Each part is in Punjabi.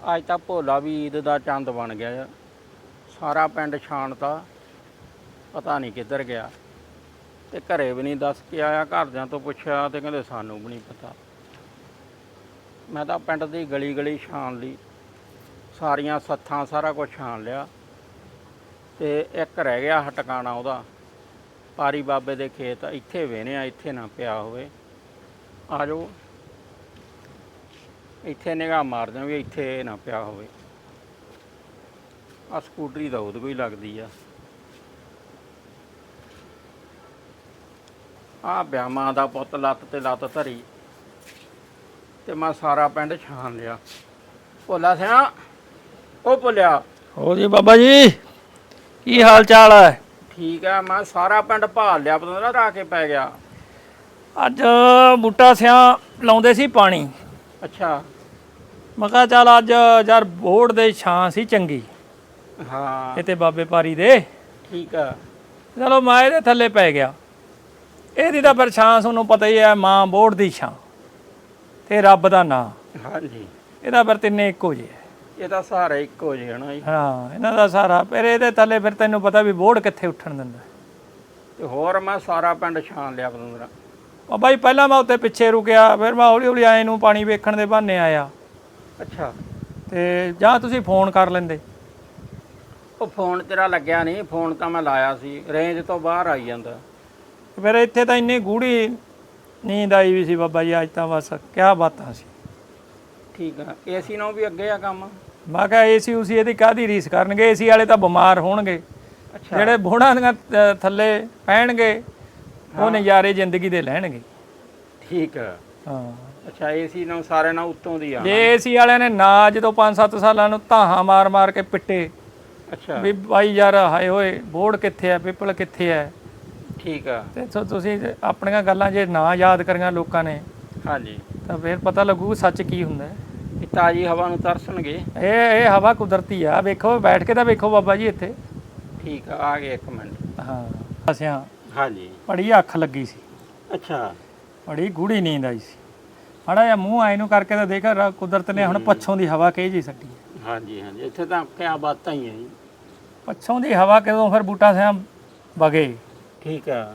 ਅੱਜ ਤਾਂ ਭੋਲਾ ਵੀ ਈਦ ਦਾ ਚੰਦ ਬਣ ਗਿਆ ਆ। ਸਾਰਾ ਪਿੰਡ ਛਾਣਤਾ ਪਤਾ ਨਹੀਂ ਕਿੱਧਰ ਗਿਆ। ਤੇ ਘਰੇ ਵੀ ਨਹੀਂ ਦੱਸ ਕੇ ਆਇਆ, ਘਰਦਿਆਂ ਤੋਂ ਪੁੱਛਿਆ ਤੇ ਕਹਿੰਦੇ ਸਾਨੂੰ ਵੀ ਨਹੀਂ ਪਤਾ। ਮੈਂ ਤਾਂ ਪਿੰਡ ਦੀ ਗਲੀ ਗਲੀ ਛਾਣ ਲਈ। ਸਾਰੀਆਂ ਸੱਥਾਂ ਸਾਰਾ ਕੁਝ ਛਾਣ ਲਿਆ। ਤੇ ਇੱਕ ਰਹਿ ਗਿਆ ਹਟਕਾਣਾ ਉਹਦਾ। ਪਾਰੀ ਬਾਬੇ ਦੇ ਖੇਤ ਇੱਥੇ ਵੇਨਿਆ ਇੱਥੇ ਨਾ ਪਿਆ ਹੋਵੇ। ਆ ਜਾਓ। ਇੱਥੇ ਨਿਗਾਹ ਮਾਰਦੇ ਵੀ ਇੱਥੇ ਨਾ ਪਿਆ ਹੋਵੇ। ਆ ਸਕੂਟਰੀ ਦਾ ਉਹਦੇ ਕੋਈ ਲੱਗਦੀ ਆ। ਆ ਬਿਆਮਾਂ ਦਾ ਪੁੱਤ ਲੱਤ ਤੇ ਲੱਤ ਧਰੀ ਤੇ ਮੈਂ ਸਾਰਾ ਪਿੰਡ ਛਾਣ ਲਿਆ। ਭੋਲਾ ਸਿਆ ਉਹ ਭੁੱਲਿਆ। ਹੋ ਜੀ ਬਾਬਾ ਜੀ ਕੀ ਹਾਲ ਚਾਲ ਹੈ? ਠੀਕ ਆ ਮੈਂ ਸਾਰਾ ਪਿੰਡ ਭਾਲ ਲਿਆ ਪਤਾ ਨਾ ਰਾ ਕੇ ਪੈ ਗਿਆ। ਅੱਜ ਬੂਟਾ ਸਿਆਂ ਲਾਉਂਦੇ ਸੀ ਪਾਣੀ। ਅੱਛਾ। ਮੈਂ ਕਿਹਾ ਚੱਲ ਅੱਜ ਯਾਰ ਬੋੜ ਦੇ ਛਾਂ ਸੀ ਚੰਗੀ। ਹਾਂ। ਇਹ ਤੇ ਬਾਬੇ ਪਾਰੀ ਦੇ। ਠੀਕ ਆ। ਚਲੋ ਮੈਂ ਇਹਦੇ ਥੱਲੇ ਪੈ ਗਿਆ। ਇਹਦੀ ਤਾਂ ਫਿਰ ਛਾਂ ਤੁਹਾਨੂੰ ਪਤਾ ਹੀ ਹੈ ਮਾਂ ਬੋੜ ਦੀ ਛਾਂ। ਤੇ ਰੱਬ ਦਾ ਨਾਂ। ਹਾਂਜੀ। ਇਹਦਾ ਫਿਰ ਤਿੰਨੇ ਇੱਕੋ ਜਿਹੇ ਹੈ। ਇਹ ਤਾਂ ਸਾਰਾ ਇੱਕੋ ਜਿਹਾ ਨਾ ਜੀ। ਹਾਂ ਇਹਨਾਂ ਦਾ ਸਾਰਾ। ਫਿਰ ਇਹਦੇ ਥੱਲੇ ਫਿਰ ਤੈਨੂੰ ਪਤਾ ਵੀ ਬੋੜ ਕਿੱਥੇ ਉੱਠਣ ਦਿੰਦਾ। ਤੇ ਹੋਰ ਮੈਂ ਸਾਰਾ ਪਿੰਡ ਛਾਣ ਲਿਆ ਪਤੰਦਰਾ ਬਾਬਾ ਜੀ ਪਹਿਲਾਂ ਮੈਂ ਉੱਤੇ ਪਿੱਛੇ ਰੁਕਿਆ ਫਿਰ ਮੈਂ ਹੌਲੀ ਹੌਲੀ ਆਏ ਨੂੰ ਪਾਣੀ ਵੇਖਣ ਦੇ ਬਹਾਨੇ ਆਇਆ। ਅੱਛਾ। ਤੇ ਜਾਂ ਤੁਸੀਂ ਫੋਨ ਕਰ ਲੈਂਦੇ। ਉਹ ਫੋਨ ਤੇਰਾ ਲੱਗਿਆ ਨਹੀਂ ਫੋਨ ਤਾਂ ਮੈਂ ਲਾਇਆ ਸੀ ਰੇਂਜ ਤੋਂ ਬਾਹਰ ਆਈ ਜਾਂਦਾ। ਫਿਰ ਇੱਥੇ ਤਾਂ ਇੰਨੀ ਗੂੜੀ ਨੀਂਦ ਆਈ ਵੀ ਸੀ ਬਾਬਾ ਜੀ ਅੱਜ ਤਾਂ ਬਸ ਕਿਆ ਬਾਤਾਂ ਸੀ। ਠੀਕ ਆ ਏਸੀ ਨੂੰ ਵੀ ਅੱਗੇ ਆ ਕੰਮ? ਮੈਂ ਕਿਹਾ ਏਸੀ ਉਸੀ ਇਹਦੀ ਕਾਦੀ ਰੀਸ ਕਰਨਗੇ ਏਸੀ ਵਾਲੇ ਤਾਂ ਬਿਮਾਰ ਹੋਣਗੇ। ਅੱਛਾ। ਜਿਹੜੇ ਬੋੜਾਂ ਦੀਆਂ ਥੱਲੇ ਪੈਣਗੇ ਉਹ ਨਜ਼ਾਰੇ ਜ਼ਿੰਦਗੀ ਦੇ ਲੈਣਗੇ। ਠੀਕ ਆ। ਹਾਂ। ਅੱਛਾ ਏਸੀ ਨੂੰ ਸਾਰੇ ਨਾਲ ਉੱਤੋਂ ਦੀ ਆ ਜੇ ਏਸੀ ਵਾਲਿਆਂ ਨੇ ਨਾ ਜਦੋਂ 5-7 ਸਾਲਾਂ ਨੂੰ ਧਾਹਾਂ ਮਾਰ-ਮਾਰ ਕੇ ਪਿੱਟੇ ਅੱਛਾ। ਵੀ ਬਾਈ ਯਾਰ ਹਾਏ ਓਏ ਬੋੜ ਕਿੱਥੇ ਆ ਪਿੱਪਲ ਕਿੱਥੇ ਆ? ਠੀਕ ਆ। ਤੇ ਸੋ ਤੁਸੀਂ ਆਪਣੀਆਂ ਗੱਲਾਂ ਜੇ ਨਾ ਯਾਦ ਕਰੀਆਂ ਲੋਕਾਂ ਨੇ ਹਾਂਜੀ। ਤਾਂ ਫਿਰ ਪਤਾ ਲੱਗੂ ਸੱਚ ਕੀ ਹੁੰਦਾ। ਹੈ ਇਹ ਤਾਜੀ ਹਵਾ ਨੂੰ ਤਰਸਣਗੇ। ਇਹ ਇਹ ਹਵਾ ਕੁਦਰਤੀ ਆ। ਵੇਖੋ ਬੈਠ ਕੇ ਤਾਂ ਵੇਖੋ ਬਾਬਾ ਜੀ ਇੱਥੇ। ਠੀਕ ਆ ਆ ਗਏ ਇੱਕ ਮਿੰਟ। ਹਾਂ ਅਸਿਆਂ ਹਾਂਜੀ। ਬੜੀ ਅੱਖ ਲੱਗੀ ਸੀ। ਅੱਛਾ। ਬੜੀ ਗੂੜੀ ਨੀਂਦ ਆਈ ਸੀ। ਮਾੜਾ ਜਿਹਾ ਮੂੰਹ ਆਏ ਨੂੰ ਕਰਕੇ ਤਾਂ ਦੇਖ ਰ- ਕੁਦਰਤ ਨੇ ਹੁਣ ਪੱਛੋਂ ਦੀ ਹਵਾ ਕਿਹ ਜੀ ਸੱਟੀ ਹੈ। ਹਾਂਜੀ ਹਾਂਜੀ। ਇੱਥੇ ਤਾਂ ਕਿਆ ਬਾਤਾਂ ਹੀ ਆ ਜੀ। ਪੱਛੋਂ ਦੀ ਹਵਾ ਕਦੋਂ ਫਿਰ ਬੂਟਾ ਸਿਆਂ ਵਗੇ? ਠੀਕ ਆ।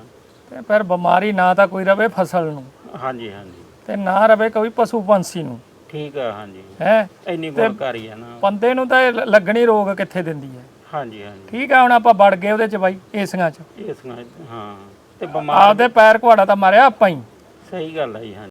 ਤੇ ਫਿਰ ਬਿਮਾਰੀ ਨਾ ਤਾਂ ਕੋਈ ਰਵੇ ਫਸਲ ਨੂੰ। ਹਾਂਜੀ ਹਾਂਜੀ। ਤੇ ਨਾ ਰਵੇ ਕੋਈ ਪਸ਼ੂ ਪੰਛੀ ਨੂੰ। ਠੀਕ ਆ ਹਾਂਜੀ। ਹੈ? ਇੰਨੀ ਗੁਣਕਾਰੀ ਆ ਨਾ। ਬੰਦੇ ਨੂੰ ਤਾਂ ਇਹ ਲ- ਲੱਗਣੀ ਰੋਗ ਕਿੱਥੇ ਦਿੰਦੀ ਹੈ? ਹਾਂਜੀ ਹਾਂਜੀ। ਠੀਕ ਆ ਹੁਣ ਆਪਾਂ ਵੜ ਗਏ ਉਹਦੇ ਚ ਬਾਈ ਏਸੀਆਂ ਚ। ਇਸ ਨਾਲ ਹਾਂ। ਤੇ ਬਿਮਾਰ ਆਪਦੇ ਪੈਰ ਘੁਆੜਾ ਤਾਂ ਮਾਰਿਆ ਆਪਾਂ ਹੀ। ਸਹੀ ਗੱਲ ਹੈ ਜੀ ਹਾਂਜੀ